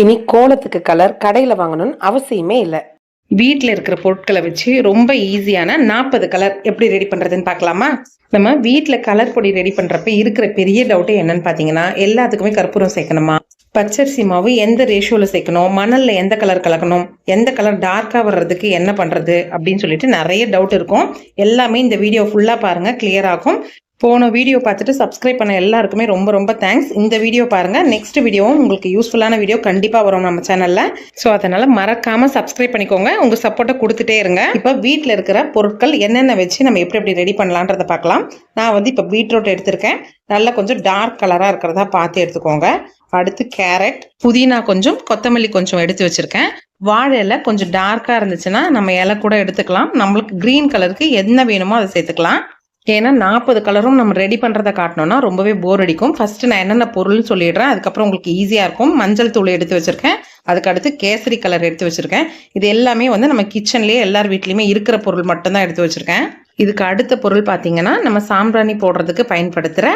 இனி கோலத்துக்கு கலர் கடையில் வாங்கணும்னு அவசியமே இல்லை. வீட்டில் இருக்கிற பொருட்களை வச்சு ரொம்ப ஈஸியான நாற்பது கலர் எப்படி ரெடி பண்ணுறதுன்னு பார்க்கலாமா? நம்ம வீட்டில் கலர் பொடி ரெடி பண்ணுறப்ப இருக்கிற பெரிய டவுட்டே என்னன்னு பார்த்தீங்கன்னா எல்லாத்துக்குமே கற்பூரம் சேர்க்கணுமா? பச்சரிசி மாவு எந்த ரேஷியோவில் சேர்க்கணும்? மணலில் எந்த கலர் கலக்கணும்? எந்த கலர் டார்க்காக வர்றதுக்கு என்ன பண்ணுறது அப்படின்னு சொல்லிட்டு நிறைய டவுட் இருக்கும். எல்லாமே இந்த வீடியோ ஃபுல்லாக பாருங்கள் கிளியர் ஆகும். போன வீடியோ பார்த்துட்டு சப்ஸ்கிரைப் பண்ண எல்லாருக்குமே ரொம்ப ரொம்ப தேங்க்ஸ் இந்த வீடியோ பாருங்கள் நெக்ஸ்ட் வீடியோவும் உங்களுக்கு யூஸ்ஃபுல்லான வீடியோ கண்டிப்பாக வரும் நம்ம சேனலில் ஸோ அதனால் மறக்காமல் சப்ஸ்கிரைப் பண்ணிக்கோங்க. உங்கள் சப்போர்ட்டை கொடுத்துட்டே இருங்க. இப்போ வீட்டில் இருக்கிற பொருட்கள் என்னென்ன வச்சு நம்ம எப்படி எப்படி ரெடி பண்ணலான்றதை பார்க்கலாம். நான் வந்து இப்போ பீட்ரூட் எடுத்திருக்கேன். நல்லா கொஞ்சம் டார்க் கலராக இருக்கிறதா பார்த்து எடுத்துக்கோங்க. அடுத்து கேரட் புதினா கொஞ்சம் கொத்தமல்லி கொஞ்சம் எடுத்து வச்சுருக்கேன். வாழை இலை கொஞ்சம் டார்க்காக இருந்துச்சுன்னா நம்ம இலை கூட எடுத்துக்கலாம். நம்மளுக்கு க்ரீன் கலருக்கு என்ன வேணுமோ அதை சேர்த்துக்கலாம். ஏன்னா நாற்பது கலரும் நம்ம ரெடி பண்ணுறதை காட்டணும்னா ரொம்பவே போர் அடிக்கும். ஃபஸ்ட்டு நான் என்னென்ன பொருள்னு சொல்லிடுறேன் அதுக்கப்புறம் உங்களுக்கு ஈஸியாக இருக்கும். மஞ்சள் தூள் எடுத்து வச்சுருக்கேன். அதுக்கு அடுத்து கேசரி கலர் எடுத்து வச்சுருக்கேன். இது எல்லாமே வந்து நம்ம கிச்சன்லேயே எல்லார் வீட்லேயுமே இருக்கிற பொருள் மட்டும்தான் எடுத்து வச்சுருக்கேன். இதுக்கு அடுத்த பொருள் பார்த்தீங்கன்னா நம்ம சாம்பிராணி போடுறதுக்கு பயன்படுத்துகிற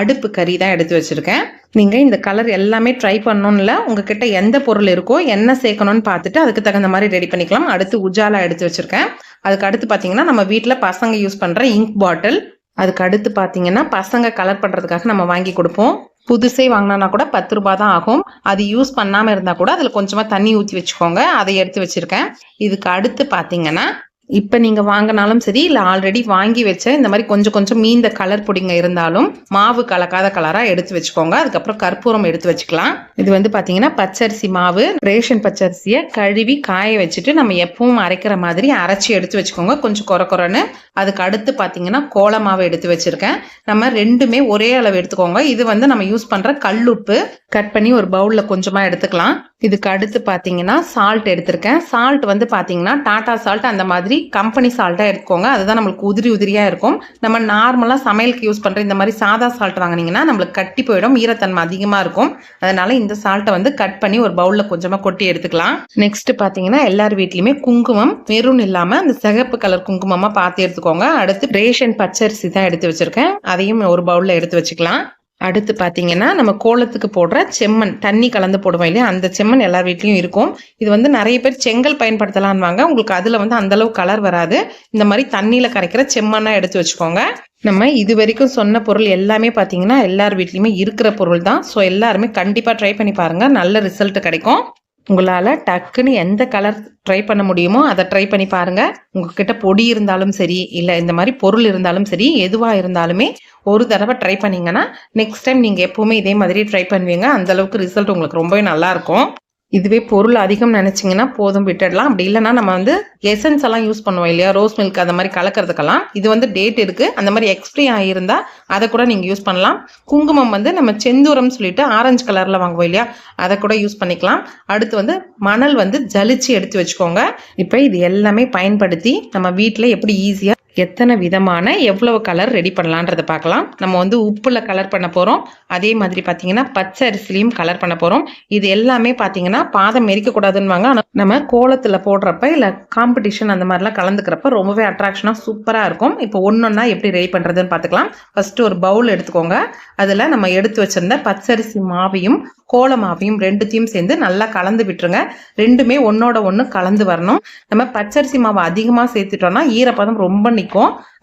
அடுப்பு கறி தான் எடுத்து வச்சுருக்கேன். நீங்கள் இந்த கலர் எல்லாமே ட்ரை பண்ணணும்ல உங்ககிட்ட எந்த பொருள் இருக்கோ என்ன சேர்க்கணும்னு பார்த்துட்டு அதுக்கு தகுந்த மாதிரி ரெடி பண்ணிக்கலாம். அடுத்து உஜாலா எடுத்து வச்சுருக்கேன். அதுக்கு அடுத்து பார்த்தீங்கன்னா நம்ம வீட்டில் பசங்க யூஸ் பண்ணுற இங்க் பாட்டில் அதுக்கு அடுத்து பார்த்தீங்கன்னா பசங்க கலர் பண்ணுறதுக்காக நம்ம வாங்கி கொடுப்போம். புதுசே வாங்கினா கூட பத்து ரூபாய் தான் ஆகும். அது யூஸ் பண்ணாமல் இருந்தால் கூட அதில் கொஞ்சமாக தண்ணி ஊற்றி வச்சுக்கோங்க. அதை எடுத்து வச்சுருக்கேன். இதுக்கு அடுத்து பார்த்தீங்கன்னா இப்போ நீங்கள் வாங்கினாலும் சரி இல்லை ஆல்ரெடி வாங்கி வச்ச இந்த மாதிரி கொஞ்சம் கொஞ்சம் மீந்த கலர் பொடிங்க இருந்தாலும் மாவு கலக்காத கலராக எடுத்து வச்சுக்கோங்க. அதுக்கப்புறம் கற்பூரம் எடுத்து வச்சுக்கலாம். இது வந்து பார்த்தீங்கன்னா பச்சரிசி மாவு ரேஷன் பச்சரிசியை கழுவி காய வச்சுட்டு நம்ம எப்பவும் அரைக்கிற மாதிரி அரைச்சி எடுத்து வச்சுக்கோங்க. கொஞ்சம் குறை குறைன்னு அதுக்கு அடுத்து பார்த்தீங்கன்னா கோல மாவு எடுத்து வச்சுருக்கேன். நம்ம ரெண்டுமே ஒரே அளவு எடுத்துக்கோங்க. இது வந்து நம்ம யூஸ் பண்ணுற கல்லுப்பு. கட் பண்ணி ஒரு பவுலில் கொஞ்சமாக எடுத்துக்கலாம். இதுக்கு அடுத்து பார்த்தீங்கன்னா சால்ட் எடுத்திருக்கேன். சால்ட் வந்து பார்த்தீங்கன்னா டாட்டா சால்ட் அந்த மாதிரி கம்பெனி சால்ட்டாக எடுத்துக்கோங்க. அதுதான் நம்மளுக்கு உதிரி உதிரியாக இருக்கும். நம்ம நார்மலாக சமையலுக்கு யூஸ் பண்ணுற இந்த மாதிரி சாதா சால்ட் வாங்குனீங்கன்னா நம்மளுக்கு கட்டி போயிடும். ஈரத்தன்மை அதிகமாக இருக்கும். அதனால இந்த சால்ட்டை வந்து கட் பண்ணி ஒரு பவுலில் கொஞ்சமாக கொட்டி எடுத்துக்கலாம். நெக்ஸ்ட் பார்த்தீங்கன்னா எல்லார் வீட்லையுமே குங்குமம் மெரூன் இல்லாமல் அந்த சிகப்பு கலர் குங்குமமாக பார்த்து எடுத்துக்கோங்க. அடுத்து ரேஷன் பச்சரிசி தான் எடுத்து வச்சிருக்கேன். அதையும் ஒரு பவுலில் எடுத்து வச்சுக்கலாம். அடுத்து பார்த்தீங்கன்னா நம்ம கோலத்துக்கு போடுற செம்மண் தண்ணி கலந்து போடுவோம் இல்லையா? அந்த செம்மண் எல்லார் வீட்லேயும் இருக்கும். இது வந்து நிறைய பேர் செங்கல் பயன்படுத்தலான்வாங்க உங்களுக்கு அதில் வந்து அந்தளவு கலர் வராது. இந்த மாதிரி தண்ணியில் கரைக்கிற செம்மண்ணாக எடுத்து வச்சுக்கோங்க. நம்ம இது வரைக்கும் சொன்ன பொருள் எல்லாமே பார்த்தீங்கன்னா எல்லார் வீட்லேயுமே இருக்கிற பொருள் தான். ஸோ எல்லாருமே கண்டிப்பாக ட்ரை பண்ணி பாருங்கள் நல்ல ரிசல்ட் கிடைக்கும். உங்களால் டக்குன்னு எந்த கலர் ட்ரை பண்ண முடியுமோ அதை ட்ரை பண்ணி பாருங்கள் உங்ககிட்ட பொடி இருந்தாலும் சரி இல்லை இந்த மாதிரி பொருள் இருந்தாலும் சரி எதுவாக இருந்தாலுமே ஒரு தடவை ட்ரை பண்ணிங்கன்னா நெக்ஸ்ட் டைம் நீங்கள் எப்போவுமே இதே மாதிரி ட்ரை பண்ணுவீங்க. அந்தளவுக்கு ரிசல்ட் உங்களுக்கு ரொம்பவே நல்லாயிருக்கும் இதுவே பொருள் அதிகம் நினச்சிங்கன்னா போதும் விட்டுடலாம். அப்படி இல்லைன்னா நம்ம வந்து எசன்ஸ் எல்லாம் யூஸ் பண்ணுவோம் இல்லையா? ரோஸ் மில்க் அந்த மாதிரி கலக்கிறதுக்கெல்லாம். இது வந்து டேட் இருக்குது அந்த மாதிரி எக்ஸ்பிரி ஆகியிருந்தால் அதை கூட நீங்கள் யூஸ் பண்ணலாம். குங்குமம் வந்து நம்ம செந்தூரம் சொல்லிட்டு ஆரஞ்சு கலரில் வாங்குவோம் இல்லையா? அதை கூட யூஸ் பண்ணிக்கலாம். அடுத்து வந்து மணல் வந்து ஜலிச்சு எடுத்து வச்சுக்கோங்க. இப்போ இது எல்லாமே பயன்படுத்தி நம்ம வீட்டில் எப்படி ஈஸியாக எத்தனை விதமான எவ்வளவு கலர் ரெடி பண்ணலான்றதை பார்க்கலாம். நம்ம வந்து உப்பில் கலர் பண்ண போகிறோம் அதே மாதிரி பார்த்தீங்கன்னா பச்சை அரிசிலையும் கலர் பண்ண போகிறோம் இது எல்லாமே பார்த்தீங்கன்னா பாதம் எரிக்கக்கூடாதுன்னுவாங்க. ஆனால் நம்ம கோலத்தில் போடுறப்ப இல்லை காம்படிஷன் அந்த மாதிரிலாம் கலந்துக்கிறப்ப ரொம்பவே அட்ராக்ஷனாக சூப்பராக இருக்கும். இப்போ ஒன்றொன்னா எப்படி ரெடி பண்ணுறதுன்னு பார்த்துக்கலாம் ஃபஸ்ட்டு ஒரு பவுல் எடுத்துக்கோங்க. அதில் நம்ம எடுத்து வச்சிருந்த பச்சரிசி மாவையும் கோல மாவையும் ரெண்டுத்தையும் சேர்ந்து நல்லா கலந்து விட்டுருங்க. ரெண்டுமே ஒன்றோட ஒன்று கலந்து வரணும். நம்ம பச்சரிசி மாவை அதிகமாக சேர்த்துட்டோம்னா ஈரப்பதம் ரொம்ப நிற்கும்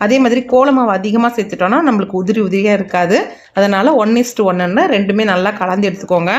அதே மாதிரி கோலமாவு அதிகமாக சேர்த்துட்டோம்னா நம்மளுக்கு உதிரி உதிரியாக இருக்காது. அதனால ஒன் இஸ்ட் ஒன்றுன்னு ரெண்டுமே நல்லா கலந்து எடுத்துக்கோங்க.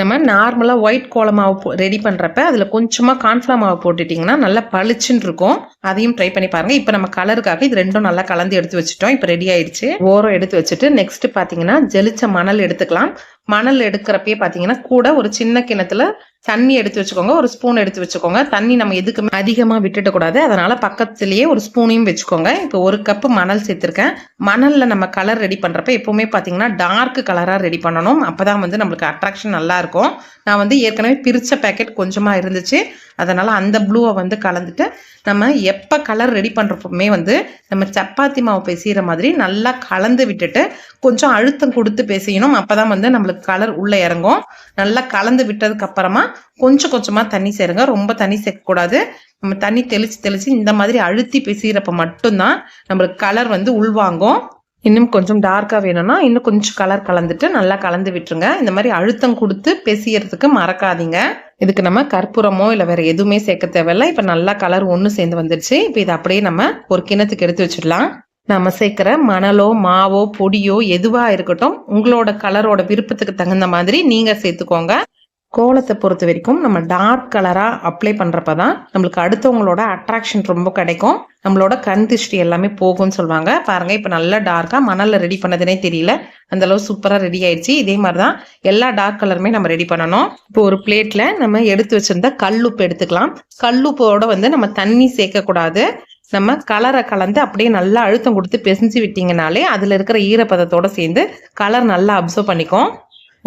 நம்ம நார்மலாக ஒயிட் கோலமாவு ரெடி பண்ணுறப்ப அதில் கொஞ்சமாக கான்ஃப்ளா மாவு போட்டுட்டிங்கன்னா நல்லா பளிச்சுன்னு இருக்கும். அதையும் ட்ரை பண்ணி பாருங்கள் இப்போ நம்ம கலருக்காக இது ரெண்டும் நல்லா கலந்து எடுத்து வச்சுட்டோம். இப்போ ரெடி ஆயிடுச்சு. ஓரம் எடுத்து வச்சுட்டு நெக்ஸ்ட் பார்த்தீங்கன்னா ஜெலிச்ச மணல் எடுத்துக்கலாம். மணல் எடுக்கிறப்பயே பார்த்தீங்கன்னா கூட ஒரு சின்ன கிணத்துல தண்ணி எடுத்து வச்சுக்கோங்க. ஒரு ஸ்பூன் எடுத்து வச்சுக்கோங்க. தண்ணி நம்ம எதுக்குமே அதிகமாக விட்டுடக்கூடாது அதனால் பக்கத்துலேயே ஒரு ஸ்பூனையும் வச்சுக்கோங்க. இப்போ ஒரு கப்பு மணல் சேர்த்துருக்கேன். மணலில் நம்ம கலர் ரெடி பண்ணுறப்ப எப்போவுமே பார்த்தீங்கன்னா டார்க் கலராக ரெடி பண்ணணும். அப்போ தான் வந்து நம்மளுக்கு அட்ராக்ஷன் நல்லாயிருக்கும் நான் வந்து ஏற்கனவே பிரித்த பேக்கெட் கொஞ்சமாக இருந்துச்சு. அதனால் அந்த ப்ளூவை வந்து கலந்துட்டு நம்ம எப்போ கலர் ரெடி பண்ணுறப்பமே வந்து நம்ம சப்பாத்தி மாவு பேசுகிற மாதிரி நல்லா கலந்து விட்டுட்டு கொஞ்சம் அழுத்தம் கொடுத்து பேசியணும் அப்போ தான் வந்து நம்மளுக்கு கலர் உள்ளே இறங்கும். நல்லா கலந்து விட்டதுக்கப்புறமா கொஞ்சம் கொஞ்சமாக தண்ணி சேருங்க. ரொம்ப தண்ணி சேர்க்கக்கூடாது. நம்ம தண்ணி தெளித்து தெளித்து இந்த மாதிரி அழுத்தி பிசைகிறப்ப மட்டும்தான் நம்மளுக்கு கலர் வந்து உள்வாங்கும். இன்னும் கொஞ்சம் டார்க்காக வேணும்னா இன்னும் கொஞ்சம் கலர் கலந்துட்டு நல்லா கலந்து விட்டுருங்க. இந்த மாதிரி அழுத்தம் கொடுத்து பெசியறதுக்கு மறக்காதீங்க. இதுக்கு நம்ம கற்பூரமோ இல்லை வேற எதுவுமே சேர்க்க தேவையில்ல. இப்போ நல்லா கலர் ஒன்று சேர்ந்து வந்துடுச்சு இப்போ இதை அப்படியே நம்ம ஒரு கிணத்துக்கு எடுத்து வச்சிடலாம். நம்ம சேர்க்குற மணலோ மாவோ பொடியோ எதுவாக இருக்கட்டும் உங்களோட கலரோட விருப்பத்துக்கு தகுந்த மாதிரி நீங்கள் சேர்த்துக்கோங்க. கோலத்தை பொறுத்த வரைக்கும் நம்ம டார்க் கலராக அப்ளை பண்ணுறப்ப தான் நம்மளுக்கு அடுத்தவங்களோட அட்ராக்ஷன் ரொம்ப கிடைக்கும். நம்மளோட கண் திருஷ்டி எல்லாமே போகும்னு சொல்லுவாங்க. பாருங்க இப்போ நல்லா டார்க்காக மணலில் ரெடி பண்ணதுனே தெரியல. அந்த அளவு சூப்பராக ரெடி ஆயிடுச்சு. இதே மாதிரி தான் எல்லா டார்க் கலருமே நம்ம ரெடி பண்ணணும். இப்போ ஒரு பிளேட்டில் நம்ம எடுத்து வச்சிருந்த கல்லுப்பு எடுத்துக்கலாம். கல்லுப்போட வந்து நம்ம தண்ணி சேர்க்கக்கூடாது. நம்ம கலரை கலந்து அப்படியே நல்லா அழுத்தம் கொடுத்து பிசைஞ்சு விட்டீங்கனாலே அதில் இருக்கிற ஈரப்பதத்தோட சேர்ந்து கலர் நல்லா அப்சர்வ் பண்ணிக்கும்.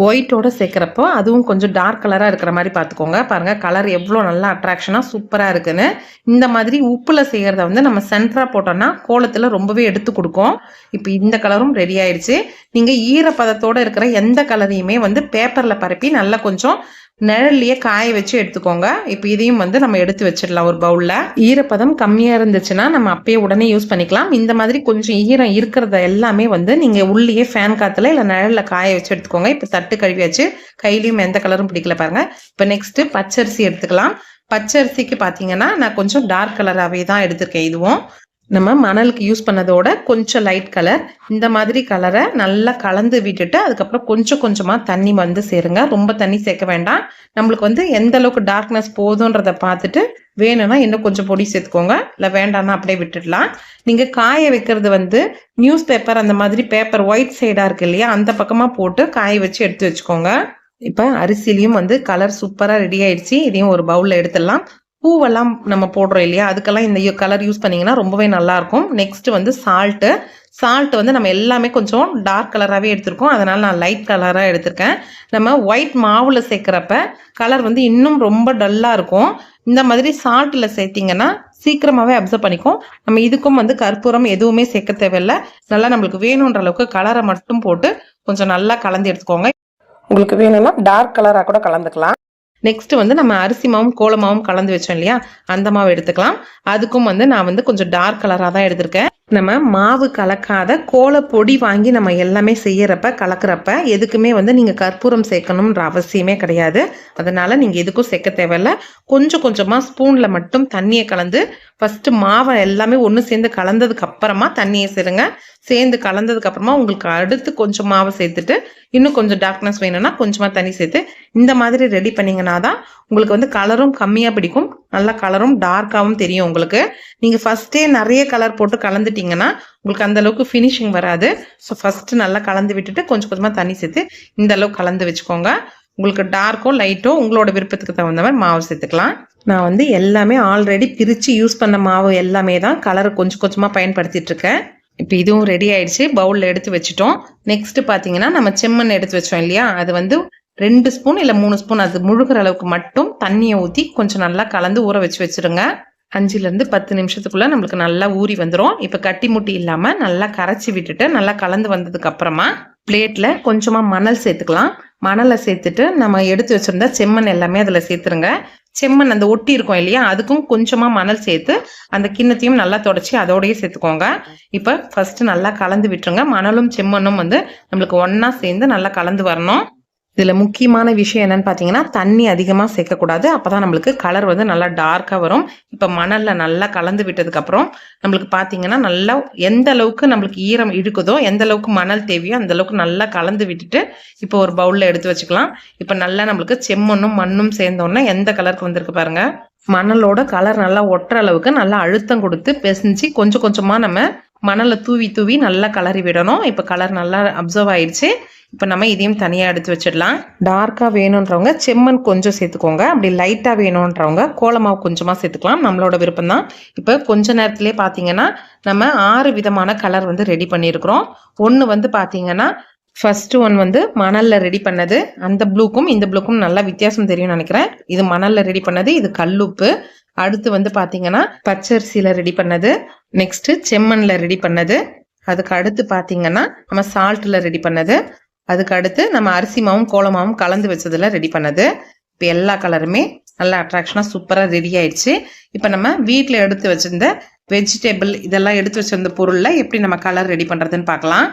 ஒயிட்டோட சேர்க்குறப்போ அதுவும் கொஞ்சம் டார்க் கலராக இருக்கிற மாதிரி பார்த்துக்கோங்க. பாருங்கள் கலர் எவ்வளோ நல்லா அட்ராக்ஷனாக சூப்பராக இருக்குன்னு. இந்த மாதிரி உப்பில் செய்கிறத வந்து நம்ம சென்டராக போட்டோம்னா கோலத்தில் ரொம்பவே எடுத்து கொடுக்கும். இப்போ இந்த கலரும் ரெடி ஆயிடுச்சு. நீங்கள் ஈரப்பதத்தோடு இருக்கிற எந்த கலரையுமே வந்து பேப்பரில் பரப்பி நல்லா கொஞ்சம் நிழல்லையே காய வச்சு எடுத்துக்கோங்க. இப்போ இதையும் வந்து நம்ம எடுத்து வச்சிடலாம் ஒரு பவுலில் ஈரப்பதம் கம்மியாக இருந்துச்சுன்னா நம்ம அப்பயே உடனே யூஸ் பண்ணிக்கலாம். இந்த மாதிரி கொஞ்சம் ஈரம் இருக்கிறத எல்லாமே வந்து நீங்கள் உள்ளேயே ஃபேன் காற்றுல இல்லை நிழலில் காய வச்சு எடுத்துக்கோங்க. இப்போ தட்டு கழுவியாச்சு கையிலையும் எந்த கலரும் பிடிக்கல பாருங்க. இப்போ நெக்ஸ்ட்டு பச்சரிசி எடுத்துக்கலாம். பச்சரிசிக்கு பார்த்தீங்கன்னா நான் கொஞ்சம் டார்க் கலராகவே தான் எடுத்திருக்கேன். இதுவும் நம்ம மணலுக்கு யூஸ் பண்ணதோட கொஞ்சம் லைட் கலர் இந்த மாதிரி கலரை நல்லா கலந்து விட்டுட்டு அதுக்கப்புறம் கொஞ்சம் கொஞ்சமாக தண்ணி வந்து சேருங்க. ரொம்ப தண்ணி சேர்க்க வேண்டாம். நம்மளுக்கு வந்து எந்த அளவுக்கு டார்க்னஸ் போதுன்றத பார்த்துட்டு வேணும்னா இன்னும் கொஞ்சம் பொடி சேர்த்துக்கோங்க. இல்லை வேண்டாம்னா அப்படியே விட்டுடலாம். நீங்கள் காய வைக்கிறது வந்து நியூஸ் பேப்பர் அந்த மாதிரி பேப்பர் ஒயிட் சைடாக இருக்கு இல்லையா? அந்த பக்கமாக போட்டு காய வச்சு எடுத்து வச்சுக்கோங்க. இப்போ அரிசிலையும் வந்து கலர் சூப்பராக ரெடி ஆயிடுச்சு. இதையும் ஒரு பவுலில் எடுத்துடலாம். பூவெல்லாம் நம்ம போடுறோம் இல்லையா? அதுக்கெல்லாம் இந்த கலர் யூஸ் பண்ணிங்கன்னா ரொம்பவே நல்லாயிருக்கும். நெக்ஸ்ட் வந்து சால்ட்டு சால்ட் வந்து நம்ம எல்லாமே கொஞ்சம் டார்க் கலராகவே எடுத்திருக்கோம். அதனால் நான் லைட் கலராக எடுத்திருக்கேன். நம்ம ஒயிட் மாவில் சேர்க்குறப்ப கலர் வந்து இன்னும் ரொம்ப டல்லாக இருக்கும். இந்த மாதிரி சால்ட்டில் சேர்த்திங்கன்னா சீக்கிரமாகவே அப்சர்வ் பண்ணிக்கும். நம்ம இதுக்கும் வந்து கற்பூரம் எதுவுமே சேர்க்க தேவையில்லை. நல்லா நம்மளுக்கு வேணுன்ற அளவுக்கு கலரை மட்டும் போட்டு கொஞ்சம் நல்லா கலந்து எடுத்துக்கோங்க. உங்களுக்கு வேணும்னா டார்க் கலராக கூட கலந்துக்கலாம். நெக்ஸ்ட் வந்து நம்ம அரிசி மாவும் கோலமாவும் கலந்து வச்சோம் இல்லையா? அந்த மாவு எடுத்துக்கலாம். அதுக்கும் வந்து நான் வந்து கொஞ்சம் டார்க் கலராக தான் எடுத்திருக்கேன். நம்ம மாவு கலக்காத கோல பொடி வாங்கி நம்ம எல்லாமே செய்யறப்ப கலக்கிறப்ப எதுக்குமே வந்து நீங்கள் கற்பூரம் சேர்க்கணுன்ற அவசியமே கிடையாது. அதனால நீங்கள் எதுக்கும் சேர்க்க தேவையில்ல. கொஞ்சம் கொஞ்சமாக ஸ்பூனில் மட்டும் தண்ணியை கலந்து ஃபஸ்ட்டு மாவை எல்லாமே ஒன்று சேர்ந்து கலந்ததுக்கு அப்புறமா தண்ணியை சேருங்க சேர்ந்து கலந்ததுக்கு அப்புறமா உங்களுக்கு அடுத்து கொஞ்சம் மாவை சேர்த்துட்டு இன்னும் கொஞ்சம் டார்க்னஸ் வேணும்னா கொஞ்சமாக தண்ணி சேர்த்து இந்த மாதிரி ரெடி பண்ணிங்கன்னா தான் உங்களுக்கு வந்து கலரும் கம்மியாக பிடிக்கும். நல்லா கலரும் டார்க்காகவும் தெரியும் உங்களுக்கு. நீங்கள் ஃபஸ்ட்டே நிறைய கலர் போட்டு கலந்துட்டிங்கன்னா உங்களுக்கு அந்த அளவுக்கு ஃபினிஷிங் வராது. ஸோ ஃபஸ்ட்டு நல்லா கலந்து விட்டுட்டு கொஞ்சம் கொஞ்சமாக தண்ணி சேர்த்து இந்த அளவுக்கு கலந்து வச்சுக்கோங்க. உங்களுக்கு டார்க்கோ லைட்டோ உங்களோட விருப்பத்துக்கு தகுந்த மாதிரி மாவு சேர்த்துக்கலாம். நான் வந்து எல்லாமே ஆல்ரெடி பிரித்து யூஸ் பண்ண மாவு எல்லாமே தான் கலரை கொஞ்சம் கொஞ்சமாக பயன்படுத்திகிட்ருக்கேன் இப்போ இதுவும் ரெடி ஆயிடுச்சு. பவுலில் எடுத்து வச்சுட்டோம். நெக்ஸ்ட் பார்த்தீங்கன்னா நம்ம செம்மண் எடுத்து வச்சோம் இல்லையா? அது வந்து ரெண்டு ஸ்பூன் இல்லை மூணு ஸ்பூன் அது முழுகிற அளவுக்கு மட்டும் தண்ணியை ஊற்றி கொஞ்சம் நல்லா கலந்து ஊற வச்சு வச்சுருங்க. அஞ்சுலேருந்து பத்து நிமிஷத்துக்குள்ளே நம்மளுக்கு நல்லா ஊறி வந்துடும் இப்போ கட்டி முட்டி இல்லாமல் நல்லா கரைச்சி விட்டுட்டு நல்லா கலந்து வந்ததுக்கு அப்புறமா பிளேட்டில் கொஞ்சமாக மணல் சேர்த்துக்கலாம். மணலை சேர்த்துட்டு நம்ம எடுத்து வச்சுருந்தா செம்மண் எல்லாமே அதில் சேர்த்துருங்க. செம்மண் அந்த ஒட்டி இருக்கும் இல்லையா? அதுக்கும் கொஞ்சமாக மணல் சேர்த்து அந்த கிண்ணத்தையும் நல்லா தொடச்சி அதோடய சேர்த்துக்கோங்க. இப்போ ஃபஸ்ட்டு நல்லா கலந்து விட்டுருங்க. மணலும் செம்மண்ணும் வந்து நம்மளுக்கு ஒன்றா சேர்ந்து நல்லா கலந்து வரணும். இதில் முக்கியமான விஷயம் என்னன்னு பார்த்தீங்கன்னா தண்ணி அதிகமாக சேர்க்கக்கூடாது. அப்போ தான் நம்மளுக்கு கலர் வந்து நல்லா டார்க்காக வரும். இப்போ மணலில் நல்லா கலந்து விட்டதுக்கப்புறம் நம்மளுக்கு பார்த்தீங்கன்னா நல்லா எந்த அளவுக்கு நம்மளுக்கு ஈரம் இழுக்குதோ எந்த அளவுக்கு மணல் தேவையோ அந்த அளவுக்கு நல்லா கலந்து விட்டுட்டு இப்போ ஒரு பவுலில் எடுத்து வச்சுக்கலாம். இப்போ நல்லா நம்மளுக்கு செம்மண்ணும் மண்ணும் சேர்ந்தோன்னா எந்த கலருக்கு வந்திருக்கு பாருங்க? மணலோட கலர் நல்லா ஒட்டுற அளவுக்கு நல்லா அழுத்தம் கொடுத்து பெசிஞ்சு கொஞ்சம் கொஞ்சமாக நம்ம மணலை தூவி தூவி நல்லா கலரி விடணும். இப்போ கலர் நல்லா அப்சர்வ் ஆயிடுச்சு இப்போ நம்ம இதையும் தனியாக எடுத்து வச்சிடலாம். டார்க்காக வேணுன்றவங்க செம்மண் கொஞ்சம் சேர்த்துக்கோங்க. அப்படி லைட்டாக வேணுன்றவங்க கோலமாவு கொஞ்சமாக சேர்த்துக்கலாம். நம்மளோட விருப்பம் தான் இப்போ கொஞ்ச நேரத்திலே பார்த்தீங்கன்னா நம்ம ஆறு விதமான கலர் வந்து ரெடி பண்ணியிருக்கிறோம். ஒன்று வந்து பார்த்தீங்கன்னா ஃபஸ்ட்டு ஒன் வந்து மணலில் ரெடி பண்ணது. அந்த ப்ளூக்கும் இந்த ப்ளூக்கும் நல்லா வித்தியாசம் தெரியும்னு நினைக்கிறேன். இது மணலில் ரெடி பண்ணது. இது கல்லுப்பு. அடுத்து வந்து பார்த்தீங்கன்னா பச்சரிசியில் ரெடி பண்ணது. நெக்ஸ்ட்டு செம்மண்ணில் ரெடி பண்ணது. அதுக்கு அடுத்து பார்த்தீங்கன்னா நம்ம சால்ட்டில் ரெடி பண்ணது. அதுக்கு அடுத்து நம்ம அரிசி மாவும் கோலமாவும் கலந்து வச்சதில் ரெடி பண்ணது. இப்போ எல்லா கலருமே நல்லா அட்ராக்ஷனாக சூப்பராக ரெடி ஆயிடுச்சு. இப்போ நம்ம வீட்டில் எடுத்து வச்சிருந்த வெஜிடபிள் இதெல்லாம் எடுத்து வச்சிருந்த பொருளில் எப்படி நம்ம கலர் ரெடி பண்ணுறதுன்னு பார்க்கலாம்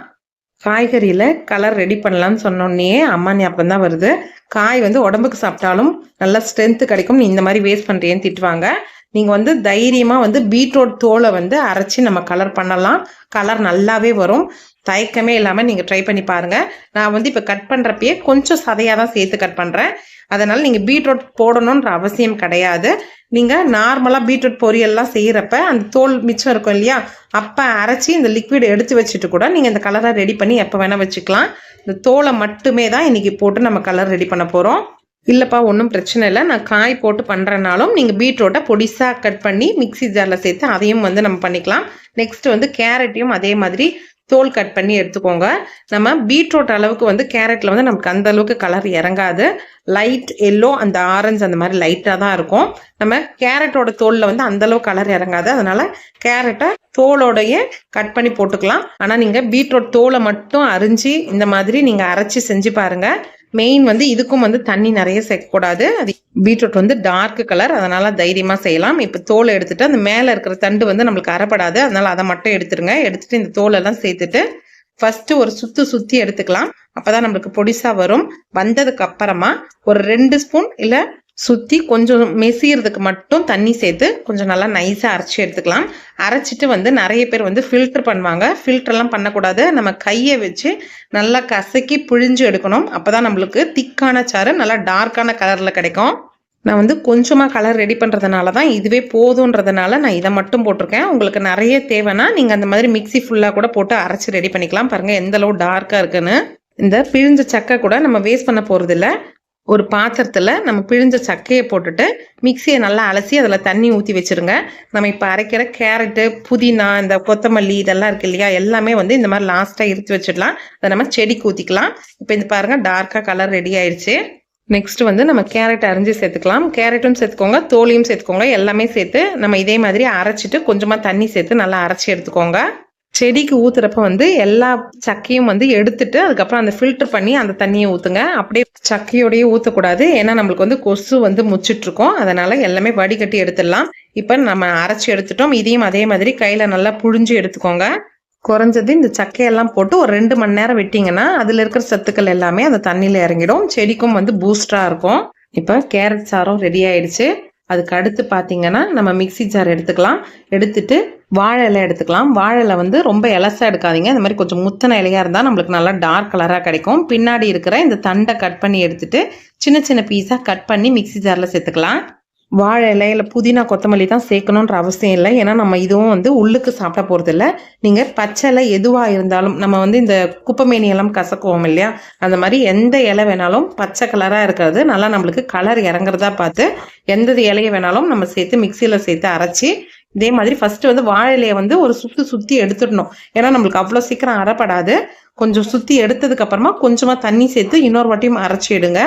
காய்கறியில் கலர் ரெடி பண்ணலாம்னு சொன்னோன்னே அம்மா ஞாபகம் தான் வருது. காய் வந்து உடம்புக்கு சாப்பிட்டாலும் நல்லா ஸ்ட்ரென்த்து கிடைக்கும். நீ இந்த மாதிரி வேஸ்ட் பண்ணுறேன்னு திட்டுவாங்க. நீங்கள் வந்து தைரியமாக வந்து பீட்ரூட் தோலை வந்து அரைச்சி நம்ம கலர் பண்ணலாம். கலர் நல்லாவே வரும். தயக்கமே இல்லாமல் நீங்கள் ட்ரை பண்ணி பாருங்கள் நான் வந்து இப்போ கட் பண்ணுறப்பயே கொஞ்சம் சதையாக தான் சேர்த்து கட் பண்ணுறேன் அதனால் நீங்கள் பீட்ரூட் போடணுன்ற அவசியம் கிடையாது. நீங்கள் நார்மலாக பீட்ரூட் பொரியல்லாம் செய்கிறப்ப அந்த தோல் மிச்சம் இருக்கும் இல்லையா? அப்போ அரைச்சி இந்த லிக்விட் எடுத்து வச்சுட்டு கூட நீங்கள் இந்த கலரை ரெடி பண்ணி எப்போ வேணால் வச்சுக்கலாம். இந்த தோலை மட்டுமே தான் இன்றைக்கி போட்டு நம்ம கலர் ரெடி பண்ண போகிறோம் இல்லைப்பா ஒன்றும் பிரச்சனை இல்லை. நான் காய் போட்டு பண்ணுறனாலும் நீங்கள் பீட்ரூட்டை பொடிசாக கட் பண்ணி மிக்ஸி ஜாரில் சேர்த்து அதையும் வந்து நம்ம பண்ணிக்கலாம். நெக்ஸ்ட் வந்து கேரட்டையும் அதே மாதிரி தோல் கட் பண்ணி எடுத்துக்கோங்க. நம்ம பீட்ரூட் அளவுக்கு வந்து கேரட்டில் வந்து நமக்கு அந்த அளவுக்கு கலர் இறங்காது. லைட் எல்லோ அந்த ஆரஞ்சு அந்த மாதிரி லைட்டாக தான் இருக்கும். நம்ம கேரட்டோட தோலில் வந்து அந்த அளவுக்கு கலர் இறங்காது. அதனால கேரட்டை தோலோடைய கட் பண்ணி போட்டுக்கலாம். ஆனால் நீங்கள் பீட்ரூட் தோலை மட்டும் அரிஞ்சு இந்த மாதிரி நீங்கள் அரைச்சி செஞ்சு பாருங்க. மெயின் வந்து இதுக்கும் வந்து தண்ணி நிறைய சேர்க்கக்கூடாது. அது பீட்ரூட் வந்து டார்க் கலர் அதனால தைரியமாக செய்யலாம். இப்போ தோலை எடுத்துட்டு அந்த மேலே இருக்கிற தண்டு வந்து நம்மளுக்கு அறப்படாது. அதனால அதை மட்டும் எடுத்துருங்க. எடுத்துட்டு இந்த தோலெல்லாம் சேர்த்துட்டு ஃபர்ஸ்ட் ஒரு சுத்து சுத்தி எடுத்துக்கலாம். அப்பதான் நம்மளுக்கு பொடிசா வரும். வந்ததுக்கு அப்புறமா ஒரு ரெண்டு ஸ்பூன் இல்லை சுற்றி கொஞ்சம் மெசியறதுக்கு மட்டும் தண்ணி சேர்த்து கொஞ்சம் நல்லா நைஸாக அரைச்சி எடுத்துக்கலாம். அரைச்சிட்டு வந்து நிறைய பேர் வந்து ஃபில்டர் பண்ணுவாங்க. ஃபில்டர்லாம் பண்ணக்கூடாது. நம்ம கையை வச்சு நல்லா கசக்கி பிழிஞ்சு எடுக்கணும். அப்போ தான் நம்மளுக்கு திக்கான சாறு நல்லா டார்க்கான கலரில் கிடைக்கும். நான் வந்து கொஞ்சமாக கலர் ரெடி பண்ணுறதுனால தான் இதுவே போதுன்றதுனால நான் இதை மட்டும் போட்டிருக்கேன். உங்களுக்கு நிறைய தேவைன்னா நீங்கள் அந்த மாதிரி மிக்ஸி ஃபுல்லாக கூட போட்டு அரைச்சி ரெடி பண்ணிக்கலாம். பாருங்கள் எந்தளவு டார்க்காக இருக்குன்னு. இந்த பிழிஞ்ச சக்கை கூட நம்ம வேஸ்ட் பண்ண போகிறதில்ல ஒரு பாத்திரத்தில் நம்ம பிழிஞ்ச சக்கையை போட்டுட்டு மிக்சியை நல்லா அலசி அதில் தண்ணி ஊற்றி வச்சுருங்க. நம்ம இப்போ அரைக்கிற கேரட்டு புதினா இந்த கொத்தமல்லி இதெல்லாம் இருக்கு இல்லையா? எல்லாமே வந்து இந்த மாதிரி லாஸ்ட்டாக இருத்து வச்சிடலாம். அதை நம்ம செடிக்கு ஊற்றிக்கலாம் இப்போ இந்த பாருங்கள் டார்க்காக கலர் ரெடி ஆயிடுச்சு நெக்ஸ்ட் வந்து நம்ம கேரட் அரிஞ்சு சேர்த்துக்கலாம். கேரட்டும் சேர்த்துக்கோங்க தோலையும் சேர்த்துக்கோங்க. எல்லாமே சேர்த்து நம்ம இதே மாதிரி அரைச்சிட்டு கொஞ்சமாக தண்ணி சேர்த்து நல்லா அரைச்சி எடுத்துக்கோங்க. செடிக்கு ஊத்துறப்ப வந்து எல்லா சக்கையும் வந்து எடுத்துட்டு அதுக்கப்புறம் அந்த ஃபில்டர் பண்ணி அந்த தண்ணியை ஊற்றுங்க அப்படியே சக்கையோடயே ஊற்றக்கூடாது ஏன்னா நம்மளுக்கு வந்து கொசு வந்து முச்சிட்டு இருக்கோம் அதனால எல்லாமே வடிகட்டி எடுத்துடலாம். இப்போ நம்ம அரைச்சி எடுத்துட்டோம். இதையும் அதே மாதிரி கையில் நல்லா புழிஞ்சு எடுத்துக்கோங்க. குறைஞ்சது இந்த சக்கையெல்லாம் போட்டு ஒரு ரெண்டு மணி நேரம் விட்டிங்கன்னா அதில் இருக்கிற சத்துக்கள் எல்லாமே அந்த தண்ணியில் இறங்கிடும். செடிக்கும் வந்து பூஸ்டராக இருக்கும். இப்போ கேரட் சாரும் ரெடி ஆயிடுச்சு. அதுக்கு அடுத்து பார்த்தீங்கன்னா நம்ம மிக்ஸி ஜார் எடுத்துக்கலாம். எடுத்துட்டு வாழை இலை எடுத்துக்கலாம். வாழை வந்து ரொம்ப இலசா எடுக்காதீங்க. இந்த மாதிரி கொஞ்சம் முத்தன இலையாக இருந்தால் நம்மளுக்கு நல்லா டார்க் கலராக கிடைக்கும். பின்னாடி இருக்கிற இந்த தண்டை கட் பண்ணி எடுத்துட்டு சின்ன சின்ன பீஸாக கட் பண்ணி மிக்ஸி ஜாரில் சேர்த்துக்கலாம். வாழை இலையில புதினா கொத்தமல்லி தான் சேர்க்கணுன்ற அவசியம் இல்லை. ஏன்னா நம்ம இதுவும் வந்து உள்ளுக்கு சாப்பிட போகிறதில்ல நீங்கள் பச்சை இலை எதுவாக இருந்தாலும் நம்ம வந்து இந்த குப்பைமேனி எல்லாம் கசக்குவோம் இல்லையா? அந்த மாதிரி எந்த இலை வேணாலும் பச்சை கலராக இருக்கிறது நல்லா நம்மளுக்கு கலர் இறங்குறதா பார்த்து எந்த இலையை வேணாலும் நம்ம சேர்த்து மிக்சியில் சேர்த்து அரைச்சி இதே மாதிரி ஃபஸ்ட்டு வந்து வாழை இலையை வந்து ஒரு சுற்றி சுற்றி எடுத்துடணும். ஏன்னா நம்மளுக்கு அவ்வளோ சீக்கிரம் அறப்படாது கொஞ்சம் சுற்றி எடுத்ததுக்கு அப்புறமா தண்ணி சேர்த்து இன்னொரு வாட்டியும் அரைச்சி எடுங்க.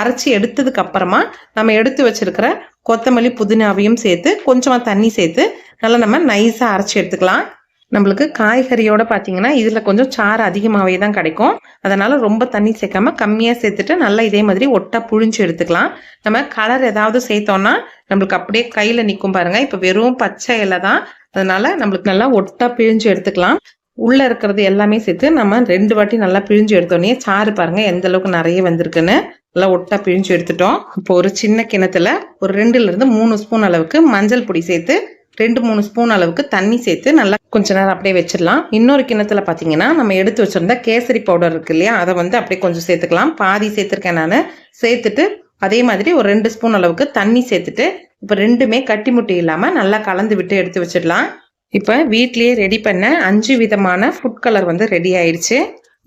அரைச்சி எடுத்ததுக்கு அப்புறமா நம்ம எடுத்து வச்சிருக்கிற கொத்தமல்லி புதினாவையும் சேர்த்து கொஞ்சமா தண்ணி சேர்த்து நல்லா நம்ம நைஸா அரைச்சி எடுத்துக்கலாம். நம்மளுக்கு காய்கறியோட பார்த்தீங்கன்னா இதில் கொஞ்சம் சாறு அதிகமாகவே தான் கிடைக்கும். அதனால ரொம்ப தண்ணி சேர்க்காம கம்மியாக சேர்த்துட்டு நல்லா இதே மாதிரி ஒட்டா புழிஞ்சு எடுத்துக்கலாம். நம்ம கலர் ஏதாவது சேர்த்தோம்னா நம்மளுக்கு அப்படியே கையில் நிற்கும் பாருங்க. இப்போ வெறும் பச்சை இலை தான். அதனால நம்மளுக்கு நல்லா ஒட்டா பிழிஞ்சு எடுத்துக்கலாம். உள்ளே இருக்கிறது எல்லாமே சேர்த்து நம்ம ரெண்டு வாட்டி நல்லா பிழிஞ்சு எடுத்தோடனே சாறு பாருங்கள் எந்த அளவுக்கு நிறைய வந்திருக்குன்னு. நல்லா ஒட்டா பிழிஞ்சு எடுத்துட்டோம். இப்போ ஒரு சின்ன கிணத்துல ஒரு ரெண்டுலேருந்து மூணு ஸ்பூன் அளவுக்கு மஞ்சள் பொடி சேர்த்து ரெண்டு மூணு ஸ்பூன் அளவுக்கு தண்ணி சேர்த்து நல்லா கொஞ்ச நேரம் அப்படியே வச்சிடலாம். இன்னொரு கிணத்துல பார்த்தீங்கன்னா நம்ம எடுத்து வச்சிருந்த கேசரி பவுடர் இருக்கு இல்லையா அதை வந்து அப்படியே கொஞ்சம் சேர்த்துக்கலாம். பாதி சேர்த்துருக்கேன் நான். சேர்த்துட்டு அதே மாதிரி ஒரு ரெண்டு ஸ்பூன் அளவுக்கு தண்ணி சேர்த்துட்டு இப்போ ரெண்டுமே கட்டி முட்டி இல்லாமல் நல்லா கலந்து விட்டு எடுத்து வச்சிடலாம். இப்போ வீட்லேயே ரெடி பண்ண அஞ்சு விதமான ஃபுட் கலர் வந்து ரெடி ஆயிடுச்சு.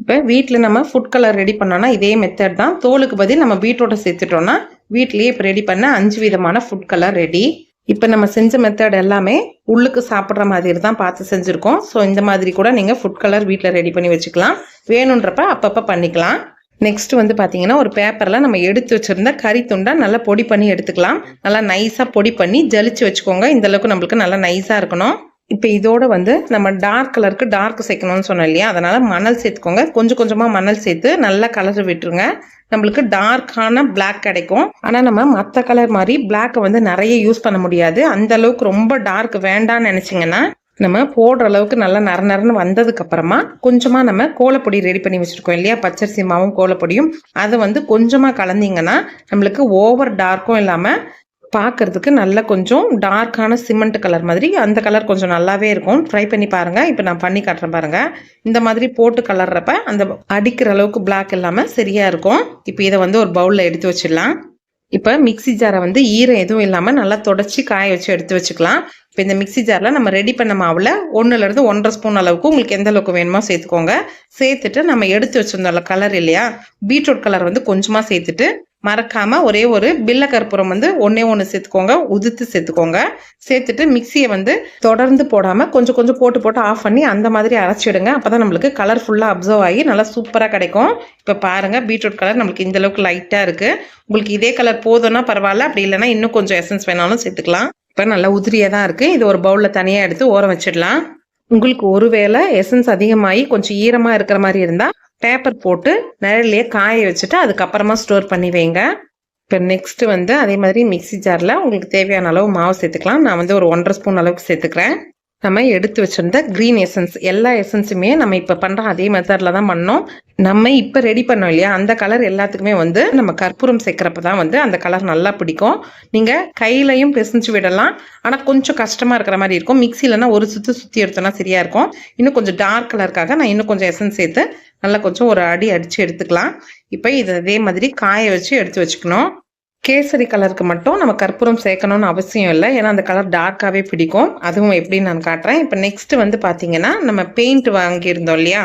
இப்போ வீட்டில் நம்ம ஃபுட் கலர் ரெடி பண்ணோம்னா இதே மெத்தட் தான். தோலுக்கு பதில் நம்ம பீட்ரூட்டை சேர்த்துட்டோம்னா வீட்லேயே இப்போ ரெடி பண்ண அஞ்சு விதமான ஃபுட் கலர் ரெடி இப்போ நம்ம செஞ்ச மெத்தட் எல்லாமே உள்ளுக்கு சாப்பிட்ற மாதிரி தான் பார்த்து செஞ்சுருக்கோம். ஸோ இந்த மாதிரி கூட நீங்கள் ஃபுட் கலர் வீட்டில் ரெடி பண்ணி வச்சுக்கலாம். வேணுன்றப்ப அப்பப்போ பண்ணிக்கலாம். நெக்ஸ்ட் வந்து பார்த்தீங்கன்னா ஒரு பேப்பரில் நம்ம எடுத்து வச்சுருந்த கறி துண்டை நல்லா பொடி பண்ணி எடுத்துக்கலாம். நல்லா நைஸாக பொடி பண்ணி ஜலிச்சு வச்சுக்கோங்க. இந்தளவுக்கு நம்மளுக்கு நல்லா நைஸாக இருக்கணும். இப்போ இதோட வந்து நம்ம டார்க் கலருக்கு டார்க் சேர்க்கணும்னு சொன்னோம் இல்லையா? அதனால் மணல் சேர்த்துக்கோங்க. கொஞ்சம் கொஞ்சமாக மணல் சேர்த்து நல்லா கலர் விட்டுருங்க. நம்மளுக்கு டார்க்கான பிளாக் கிடைக்கும். ஆனால் நம்ம மற்ற கலர் மாதிரி பிளாக்கை வந்து நிறைய யூஸ் பண்ண முடியாது. அந்த அளவுக்கு ரொம்ப டார்க் வேண்டாம்னு நினச்சிங்கன்னா நம்ம போடுற அளவுக்கு நல்லா நர நரன்னு வந்ததுக்கு அப்புறமா கொஞ்சமா நம்ம கோலப்பொடி ரெடி பண்ணி வச்சிருக்கோம் இல்லையா? பச்சரிசி மாவும் கோலப்பொடியும். அதை வந்து கொஞ்சமா கலந்தீங்கன்னா நம்மளுக்கு ஓவர் டார்க்கும் இல்லாம பார்க்கறதுக்கு நல்ல கொஞ்சம் டார்க்கான சிமெண்ட் கலர் மாதிரி அந்த கலர் கொஞ்சம் நல்லாவே இருக்கும். ட்ரை பண்ணி பாருங்கள் இப்போ நான் பண்ணி காட்டுறேன் பாருங்கள் இந்த மாதிரி போட்டு கலர்றப்ப அந்த அடிக்கிற அளவுக்கு பிளாக் இல்லாமல் சரியாக இருக்கும். இப்போ இதை வந்து ஒரு பவுலில் எடுத்து வச்சிடலாம். இப்போ மிக்ஸி ஜாரை வந்து ஈரம் எதுவும் இல்லாமல் நல்லா தொடச்சி காய வச்சு எடுத்து வச்சுக்கலாம். இப்போ இந்த மிக்ஸி ஜாரில் நம்ம ரெடி பண்ண மாவில் ஒன்றுலேருந்து ஒன்றரை ஸ்பூன் அளவுக்கு உங்களுக்கு எந்த அளவுக்கு வேணுமோ சேர்த்துக்கோங்க. சேர்த்துட்டு நம்ம எடுத்து வச்சிருந்தோம்ல கலர் இல்லையா பீட்ரூட் கலர் வந்து கொஞ்சமாக சேர்த்துட்டு மறக்காமல் ஒரே ஒரு பில்ல கற்பூரம் வந்து ஒன்றே ஒன்று சேர்த்துக்கோங்க உதுத்து சேர்த்துக்கோங்க. சேர்த்துட்டு மிக்சியை வந்து தொடர்ந்து போடாமல் கொஞ்சம் கொஞ்சம் போட்டு போட்டு ஆஃப் பண்ணி அந்த மாதிரி அரைச்சிடுங்க அப்பதான் நம்மளுக்கு கலர் ஃபுல்லாக அப்சர்வ் ஆகி நல்லா சூப்பராக கிடைக்கும். இப்போ பாருங்கள் பீட்ரூட் கலர் நம்மளுக்கு இந்த அளவுக்கு லைட்டாக இருக்குது உங்களுக்கு இதே கலர் போதும்னா பரவாயில்ல. அப்படி இல்லைன்னா இன்னும் கொஞ்சம் எசன்ஸ் வேணாலும் சேர்த்துக்கலாம். இப்போ நல்லா உதிரியாக தான் இருக்குது இது ஒரு பவுலில் தனியாக எடுத்து ஓரம் வச்சிடலாம். உங்களுக்கு ஒருவேளை எசன்ஸ் அதிகமாகி கொஞ்சம் ஈரமாக இருக்கிற மாதிரி இருந்தால் பேப்பர் போட்டு நிழல்லையே காய வச்சுட்டு அதுக்கப்புறமா ஸ்டோர் பண்ணி வைங்க. இப்போ நெக்ஸ்ட்டு வந்து அதே மாதிரி மிக்ஸி ஜாரில் உங்களுக்கு தேவையான அளவு மாவு சேர்த்துக்கலாம். நான் வந்து ஒரு ஒன்றரை ஸ்பூன் அளவுக்கு சேர்த்துக்கிறேன். நம்ம எடுத்து வச்சிருந்த க்ரீன் எசன்ஸ் எல்லா எசன்ஸுமே நம்ம இப்போ பண்ணுற அதே மெத்தடில் தான் பண்ணோம். நம்ம இப்போ ரெடி பண்ணோம் இல்லையா? அந்த கலர் எல்லாத்துக்குமே வந்து நம்ம கற்பூரம் சேர்க்குறப்ப தான் வந்து அந்த கலர் நல்லா பிடிக்கும். நீங்கள் கையிலையும் பிசைஞ்சு விடலாம். ஆனால் கொஞ்சம் கஷ்டமாக இருக்கிற மாதிரி இருக்கும். மிக்சிலனா ஒரு சுற்றி சுற்றி எடுத்தோன்னா சரியாக இருக்கும். இன்னும் கொஞ்சம் டார்க் கலருக்காக நான் இன்னும் கொஞ்சம் எசன்ஸ் சேர்த்து நல்லா கொஞ்சம் ஒரு அடி அடித்து எடுத்துக்கலாம். இப்போ இதை இதே மாதிரி காய வச்சு எடுத்து வச்சுக்கணும். கேசரி கலருக்கு மட்டும் நம்ம கற்பூரம் சேர்க்கணும்னு அவசியம் இல்லை. ஏன்னா அந்த கலர் டார்க்காகவே பிடிக்கும். அதுவும் எப்படின்னு நான் காட்டுறேன். இப்போ நெக்ஸ்ட் வந்து பார்த்தீங்கன்னா நம்ம பெயிண்ட் வாங்கியிருந்தோம் இல்லையா?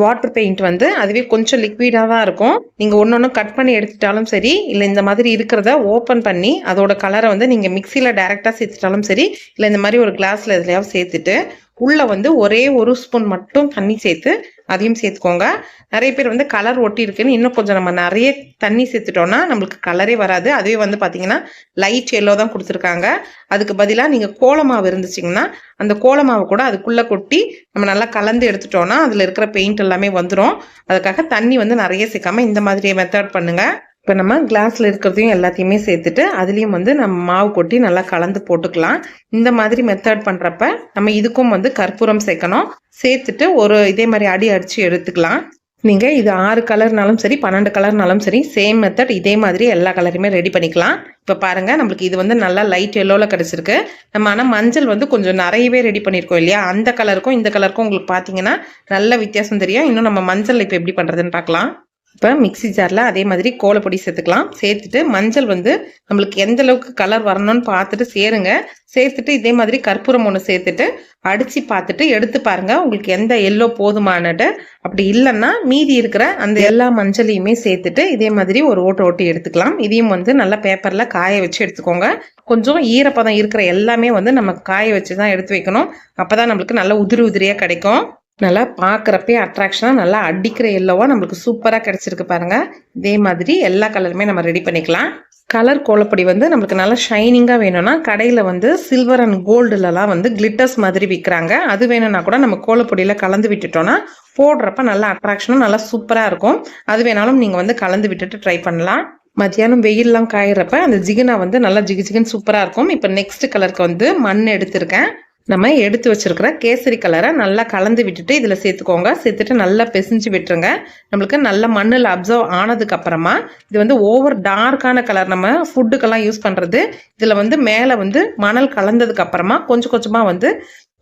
வாட்டர் பெயிண்ட் வந்து அதுவே கொஞ்சம் லிக்விடாக தான் இருக்கும். நீங்கள் ஒன்று ஒன்று கட் பண்ணி எடுத்துட்டாலும் சரி இல்லை இந்த மாதிரி இருக்கிறத ஓப்பன் பண்ணி அதோட கலரை வந்து நீங்கள் மிக்சியில் டைரெக்டாக சேர்த்துட்டாலும் சரி இல்லை இந்த மாதிரி ஒரு கிளாஸில் எதுலையாவது சேர்த்துட்டு உள்ள வந்து ஒரே ஒரு ஸ்பூன் மட்டும் தண்ணி சேர்த்து அதையும் சேர்த்துக்கோங்க. நிறைய பேர் வந்து கலர் ஒட்டி இருக்குன்னு இன்னும் கொஞ்சம் நம்ம நிறைய தண்ணி சேர்த்துட்டோம்னா நம்மளுக்கு கலரே வராது. அதுவே வந்து பார்த்தீங்கன்னா லைட் எல்லோ தான் கொடுத்துருக்காங்க. அதுக்கு பதிலாக நீங்கள் கோலமாவு இருந்துச்சிங்கன்னா அந்த கோலமாவை கூட அதுக்குள்ளே கொட்டி நம்ம நல்லா கலந்து எடுத்துட்டோம்னா அதில் இருக்கிற பெயிண்ட் எல்லாமே வந்துடும் அதுக்காக தண்ணி வந்து நிறைய சேர்க்காம இந்த மாதிரி மெத்தட் பண்ணுங்கள் இப்போ நம்ம கிளாஸில் இருக்கிறதையும் எல்லாத்தையுமே சேர்த்துட்டு அதுலேயும் வந்து நம்ம மாவு கொட்டி நல்லா கலந்து போட்டுக்கலாம். இந்த மாதிரி மெத்தட் பண்ணுறப்ப நம்ம இதுக்கும் வந்து கற்பூரம் சேர்க்கணும். சேர்த்துட்டு ஒரு இதே மாதிரி அடி அடித்து எடுத்துக்கலாம். நீங்கள் இது ஆறு கலர்னாலும் சரி பன்னெண்டு கலர்னாலும் சரி சேம் மெத்தட் இதே மாதிரி எல்லா கலருமே ரெடி பண்ணிக்கலாம். இப்போ பாருங்கள் நம்மளுக்கு இது வந்து நல்லா லைட் எல்லோவில் கிடச்சிருக்கு. நம்ம ஆனால் மஞ்சள் வந்து கொஞ்சம் நிறையவே ரெடி பண்ணியிருக்கோம் இல்லையா? அந்த கலருக்கும் இந்த கலருக்கும் உங்களுக்கு பார்த்தீங்கன்னா நல்ல வித்தியாசம் தெரியும். இன்னும் நம்ம மஞ்சள் இப்போ எப்படி பண்ணுறதுன்னு பார்க்கலாம் இப்போ மிக்ஸி ஜாரில் அதே மாதிரி கோலப்பொடி சேர்த்துக்கலாம். சேர்த்துட்டு மஞ்சள் வந்து நம்மளுக்கு எந்த அளவுக்கு கலர் வரணும்னு பார்த்துட்டு சேருங்க. சேர்த்துட்டு இதே மாதிரி கற்பூரம் ஒன்று சேர்த்துட்டு அடித்து பார்த்துட்டு எடுத்து பாருங்க. உங்களுக்கு எந்த எல்லோ போதுமானட்டு அப்படி இல்லைன்னா மீதி இருக்கிற அந்த எல்லா மஞ்சளையுமே சேர்த்துட்டு இதே மாதிரி ஒரு ஓட்டு ஓட்டி எடுத்துக்கலாம். இதையும் வந்து நல்லா பேப்பரில் காய வச்சு எடுத்துக்கோங்க. கொஞ்சம் ஈரப்பதம் இருக்கிற எல்லாமே வந்து நம்ம காய வச்சு தான் எடுத்து வைக்கணும். அப்போ தான் நம்மளுக்கு நல்ல உதிரி உதிரியாக கிடைக்கும். நல்லா பார்க்குறப்பே அட்ராக்ஷனாக நல்லா அடிக்கிற எல்லோவா நம்மளுக்கு சூப்பராக கிடச்சிருக்கு பாருங்கள் இதே மாதிரி எல்லா கலருமே நம்ம ரெடி பண்ணிக்கலாம். கலர் கோலப்பொடி வந்து நம்மளுக்கு நல்லா ஷைனிங்காக வேணும்னா கடையில் வந்து சில்வர் அண்ட் கோல்டுலலாம் வந்து கிளிட்டர்ஸ் மாதிரி விற்கிறாங்க அது வேணும்னா கூட நம்ம கோலப்பொடியில் கலந்து விட்டுட்டோம்னா போடுறப்ப நல்லா அட்ராக்ஷனும் நல்லா சூப்பராக இருக்கும். அது வேணாலும் நீங்கள் வந்து கலந்து விட்டுட்டு ட்ரை பண்ணலாம். மத்தியானம் வெயில்லாம் காயிறப்ப அந்த ஜிகினா வந்து நல்லா ஜிகு ஜிகுன்னு சூப்பராக இருக்கும். இப்போ நெக்ஸ்ட் கலருக்கு வந்து மண் எடுத்திருக்கேன். நம்ம எடுத்து வச்சுருக்கிற கேசரி கலரை நல்லா கலந்து விட்டுட்டு இதில் சேர்த்துக்கோங்க. சேர்த்துட்டு நல்லா பிசைஞ்சு விட்டுருங்க. நம்மளுக்கு நல்ல மண்ணில் அப்சர்வ் ஆனதுக்கப்புறமா இது வந்து ஓவர் டார்க்கான கலர் நம்ம ஃபுட்டுக்கெல்லாம் யூஸ் பண்ணுறது இதில் வந்து மேலே வந்து மணல் கலந்ததுக்கப்புறமா கொஞ்சம் கொஞ்சமாக வந்து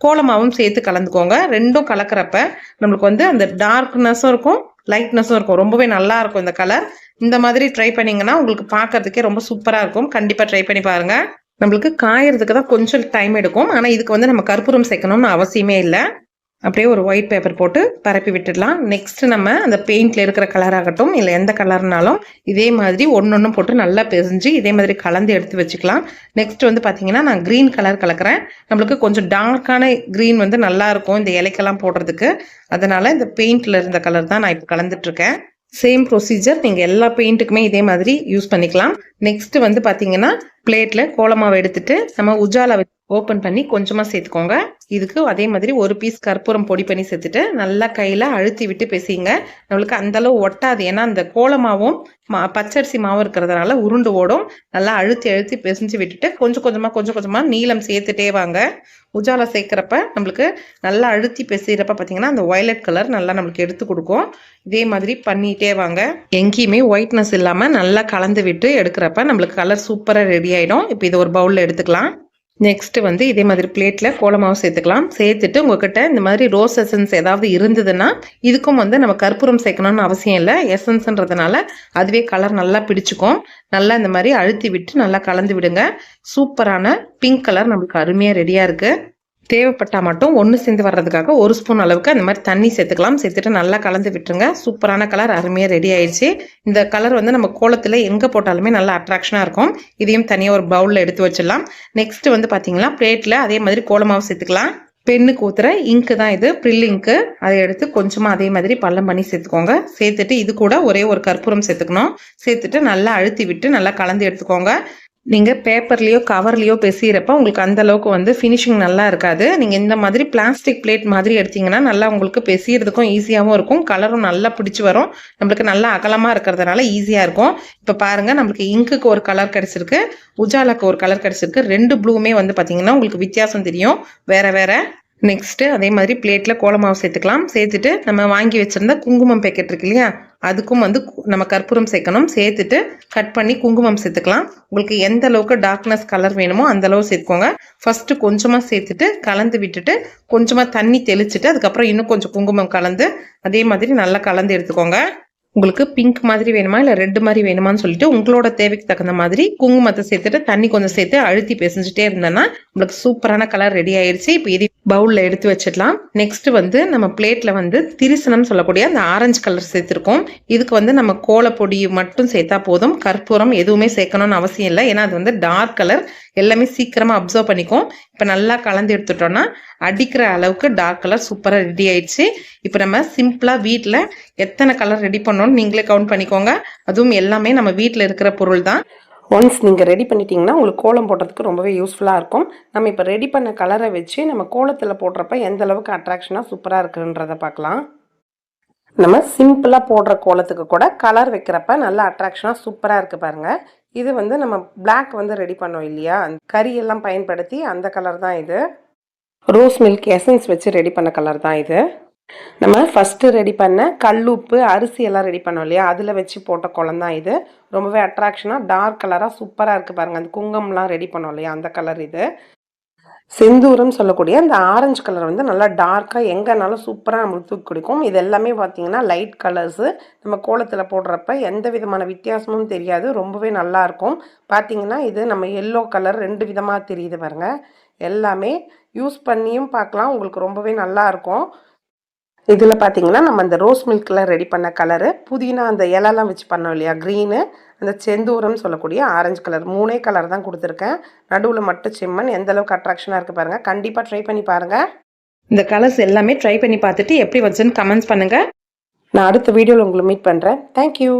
கோலமாவும் சேர்த்து கலந்துக்கோங்க. ரெண்டும் கலக்கிறப்ப நம்மளுக்கு வந்து அந்த டார்க்னஸும் இருக்கும் லைட்னஸும் இருக்கும். ரொம்பவே நல்லா இருக்கும் இந்த கலர் இந்த மாதிரி ட்ரை பண்ணிங்கன்னா உங்களுக்கு பார்க்கறதுக்கே ரொம்ப சூப்பராக இருக்கும். கண்டிப்பாக ட்ரை பண்ணி பாருங்கள் நம்மளுக்கு காயறதுக்கு தான் கொஞ்சம் டைம் எடுக்கும். ஆனால் இதுக்கு வந்து நம்ம கற்பூரம் சேர்க்கணும்னு அவசியமே இல்லை. அப்படியே ஒரு ஒயிட் பேப்பர் போட்டு பரப்பி விட்டுடலாம். நெக்ஸ்ட் நம்ம அந்த பெயிண்ட்ல இருக்கிற கலர் ஆகட்டும் இல்லை எந்த கலர்னாலும் இதே மாதிரி ஒன்று போட்டு நல்லா பிசைஞ்சு இதே மாதிரி கலந்து எடுத்து வச்சுக்கலாம். நெக்ஸ்ட் வந்து பார்த்தீங்கன்னா நான் க்ரீன் கலர் கலக்கிறேன். நம்மளுக்கு கொஞ்சம் டார்க்கான க்ரீன் வந்து நல்லா இருக்கும் இந்த இலைக்கெல்லாம் போடுறதுக்கு. அதனால இந்த பெயிண்ட்ல இருந்த கலர் தான் நான் இப்போ கலந்துட்டு இருக்கேன். சேம் ப்ரொசீஜர் நீங்கள் எல்லா பெயிண்ட்டுக்குமே இதே மாதிரி யூஸ் பண்ணிக்கலாம். நெக்ஸ்ட் வந்து பார்த்தீங்கன்னா பிளேட்டில் கோலமாவை எடுத்துட்டு நம்ம உஜாலா வச்சு ஓப்பன் பண்ணி கொஞ்சமாக சேர்த்துக்கோங்க. இதுக்கு அதே மாதிரி ஒரு பீஸ் கற்பூரம் பொடி பண்ணி சேர்த்துட்டு நல்லா கையில் அழுத்தி விட்டு பேசிங்க. நம்மளுக்கு அந்த அளவு ஒட்டாது. ஏன்னா அந்த கோலமாவும் மா பச்சரிசி மாவும் இருக்கிறதுனால உருண்டு ஓடும். நல்லா அழுத்தி அழுத்தி பிசைஞ்சு விட்டுட்டு கொஞ்சம் கொஞ்சமாக கொஞ்சம் கொஞ்சமாக நீளம் சேர்த்துட்டே வாங்க. உஜாலா சேர்க்குறப்ப நம்மளுக்கு நல்லா அழுத்தி பிசைகிறப்ப பார்த்தீங்கன்னா அந்த ஒயலட் கலர் நல்லா நம்மளுக்கு எடுத்து கொடுக்கும். இதே மாதிரி பண்ணிகிட்டே வாங்க. எங்கேயுமே ஒயிட்னஸ் இல்லாமல் நல்லா கலந்து விட்டு எடுக்கிறப்ப நம்மளுக்கு கலர் சூப்பராக ரெடி ஆகிடும் இப்போ இதை ஒரு பவுலில் எடுத்துக்கலாம். நெக்ஸ்ட்டு வந்து இதே மாதிரி பிளேட்டில் கோலமாவு சேர்த்துக்கலாம். சேர்த்துட்டு உங்ககிட்ட இந்த மாதிரி ரோஸ் எசன்ஸ் ஏதாவது இருந்ததுன்னா இதுக்கும் வந்து நம்ம கற்பூரம் சேர்க்கணும்னு அவசியம் இல்லை. எசன்ஸ்ன்றதுனால அதுவே கலர் நல்லா பிடிச்சிக்கும். நல்லா இந்த மாதிரி அழுத்தி விட்டு நல்லா கலந்து விடுங்க. சூப்பரான பிங்க் கலர் நம்மளுக்கு அருமையாக ரெடியாக இருக்குது தேவைப்பட்டால் மட்டும் ஒன்று சேர்ந்து வர்றதுக்காக ஒரு ஸ்பூன் அளவுக்கு அந்த மாதிரி தண்ணி சேர்த்துக்கலாம். சேர்த்துட்டு நல்லா கலந்து விட்டுருங்க. சூப்பரான கலர் அருமையாக ரெடி ஆயிடுச்சு. இந்த கலர் வந்து நம்ம கோலத்தில் எங்கே போட்டாலுமே நல்லா அட்ராக்ஷனாக இருக்கும். இதையும் தனியாக ஒரு பவுலில் எடுத்து வச்சிடலாம். நெக்ஸ்ட் வந்து பார்த்தீங்கன்னா பிளேட்டில் அதே மாதிரி கோலமாவு சேர்த்துக்கலாம். பெண்ணு கூத்துற இங்கு தான் இது. ப்ரில் இங்கு அதை எடுத்து கொஞ்சமாக அதே மாதிரி பள்ளம் பண்ணி சேர்த்துக்கோங்க. சேர்த்துட்டு இது கூட ஒரே ஒரு கற்பூரம் சேர்த்துக்கணும். சேர்த்துட்டு நல்லா அழுத்தி விட்டு நல்லா கலந்து எடுத்துக்கோங்க. நீங்கள் பேப்பர்லேயோ கவர்லேயோ பெசிகிறப்ப உங்களுக்கு அந்த அளவுக்கு வந்து ஃபினிஷிங் நல்லா இருக்காது. நீங்கள் இந்த மாதிரி பிளாஸ்டிக் பிளேட் மாதிரி எடுத்தீங்கன்னா நல்லா உங்களுக்கு பெசிகிறதுக்கும் ஈஸியாகவும் இருக்கும். கலரும் நல்லா பிடிச்சி வரும். நம்மளுக்கு நல்லா அகலமாக இருக்கிறதுனால ஈஸியாக இருக்கும். இப்போ பாருங்கள் நம்மளுக்கு இங்குக்கு ஒரு கலர் கிடச்சிருக்கு. உஜாலாக்கு ஒரு கலர் கிடச்சிருக்கு. ரெண்டு ப்ளூமே வந்து பார்த்தீங்கன்னா உங்களுக்கு வித்தியாசம் தெரியும். வேறு வேறு. நெக்ஸ்ட்டு அதே மாதிரி பிளேட்டில் கோலமாவு சேர்த்துக்கலாம். சேர்த்துட்டு நம்ம வாங்கி வச்சுருந்த குங்குமம் பேக்கெட் இருக்கு இல்லையா? அதுக்கும் வந்து கு- நம்ம கற்பூரம் சேர்க்கணும். சேர்த்துட்டு கட் பண்ணி குங்குமம் சேர்த்துக்கலாம். உங்களுக்கு எந்த அளவுக்கு டார்க்னஸ் கலர் வேணுமோ அந்த அளவு சேர்த்துக்கோங்க. ஃபஸ்ட்டு கொஞ்சமாக சேர்த்துட்டு கலந்து விட்டுட்டு கொஞ்சமாக தண்ணி தெளிச்சிட்டு அதுக்கப்புறம் இன்னும் கொஞ்சம் குங்குமம் கலந்து அதே மாதிரி நல்லா கலந்து எடுத்துக்கோங்க. உங்களுக்கு பிங்க் மாதிரி வேணுமா? இல்லை ரெட் மாதிரி வேணுமான்னு சொல்லிட்டு உங்களோட தேவைக்கு தகுந்த மாதிரி குங்குமத்தை சேர்த்துட்டு தண்ணி கொஞ்சம் சேர்த்து அழுத்தி பிசைஞ்சிட்டே இருந்தேன்னா உங்களுக்கு சூப்பரான கலர் ரெடி ஆயிடுச்சு இப்போ இது பவுலில் எடுத்து வச்சிடலாம். நெக்ஸ்ட் வந்து நம்ம பிளேட்டில் வந்து திரிசனம் சொல்லக்கூடிய அந்த ஆரஞ்சு கலர் சேர்த்துருக்கோம். இதுக்கு வந்து நம்ம கோலப்பொடி மட்டும் சேர்த்தா போதும். கற்பூரம் எதுவுமே சேர்க்கணும்னு அவசியம் இல்லை. ஏன்னா அது வந்து டார்க் கலர் எல்லாமே சீக்கிரமாக அப்சர்வ் பண்ணிக்கும். இப்போ நல்லா கலந்து எடுத்துட்டோம்னா அடிக்கிற அளவுக்கு டார்க் கலர் சூப்பராக ரெடி ஆயிடுச்சு இப்போ நம்ம சிம்பிளாக வீட்டில் எத்தனை கலர் ரெடி அமௌண்ட் நீங்களே கவுண்ட் பண்ணிக்கோங்க. அதுவும் எல்லாமே நம்ம வீட்டில் இருக்கிற பொருள் தான் ஒன்ஸ் நீங்கள் ரெடி பண்ணிட்டீங்கன்னா உங்களுக்கு கோலம் போடுறதுக்கு ரொம்பவே யூஸ்ஃபுல்லாக இருக்கும். நம்ம இப்போ ரெடி பண்ண கலரை வச்சு நம்ம கோலத்தில் போடுறப்ப எந்த அளவுக்கு அட்ராக்ஷனாக சூப்பராக இருக்குன்றத பார்க்கலாம். நம்ம சிம்பிளாக போடுற கோலத்துக்கு கூட கலர் வைக்கிறப்ப நல்லா அட்ராக்ஷனாக சூப்பராக இருக்குது பாருங்கள் இது வந்து நம்ம பிளாக் வந்து ரெடி பண்ணோம் இல்லையா? அந்த கறியெல்லாம் பயன்படுத்தி அந்த கலர் தான் இது. ரோஸ் மில்க் எசன்ஸ் வச்சு ரெடி பண்ண கலர் தான் இது. நம்ம ஃபஸ்ட்டு ரெடி பண்ண கல்லுப்பு அரிசி எல்லாம் ரெடி பண்ணோம் இல்லையா? அதில் வச்சு போட்ட குளம் தான் இது. ரொம்பவே அட்ராக்ஷனாக டார்க் கலராக சூப்பராக இருக்குது பாருங்கள் அந்த குங்கம்லாம் ரெடி பண்ணோம் இல்லையா? அந்த கலர் இது. செந்தூரம் சொல்லக்கூடிய அந்த ஆரஞ்சு கலர் வந்து நல்லா டார்க்காக எங்கேனாலும் சூப்பராக நம்மளுக்கு தூக்கி கொடுக்கும். இது எல்லாமே பார்த்தீங்கன்னா லைட் கலர்ஸு நம்ம கோலத்தில் போடுறப்ப எந்த விதமான வித்தியாசமும் தெரியாது. ரொம்பவே நல்லா இருக்கும். பார்த்தீங்கன்னா இது நம்ம எல்லோ கலர் ரெண்டு விதமாக தெரியுது பாருங்கள் எல்லாமே யூஸ் பண்ணியும் பார்க்கலாம் உங்களுக்கு ரொம்பவே நல்லா இருக்கும். இதில் பார்த்தீங்கன்னா நம்ம அந்த ரோஸ் மில்க்கில் ரெடி பண்ண கலரு புதினா அந்த இலெல்லாம் வச்சு பண்ணோம் இல்லையா க்ரீனு அந்த செந்தூரம்னு சொல்லக்கூடிய ஆரஞ்சு கலர் மூணே கலர் தான் கொடுத்துருக்கேன். நடுவில் மட்டும் செம்மண் எந்த அளவுக்கு அட்ராக்ஷனாக இருக்குது பாருங்கள் கண்டிப்பாக ட்ரை பண்ணி பாருங்கள் இந்த கலர்ஸ் எல்லாமே ட்ரை பண்ணி பார்த்துட்டு எப்படி வந்துச்சுன்னு கமெண்ட்ஸ் பண்ணுங்கள் நான் அடுத்த வீடியோவில் உங்களை மீட் பண்ணுறேன் தேங்க்யூ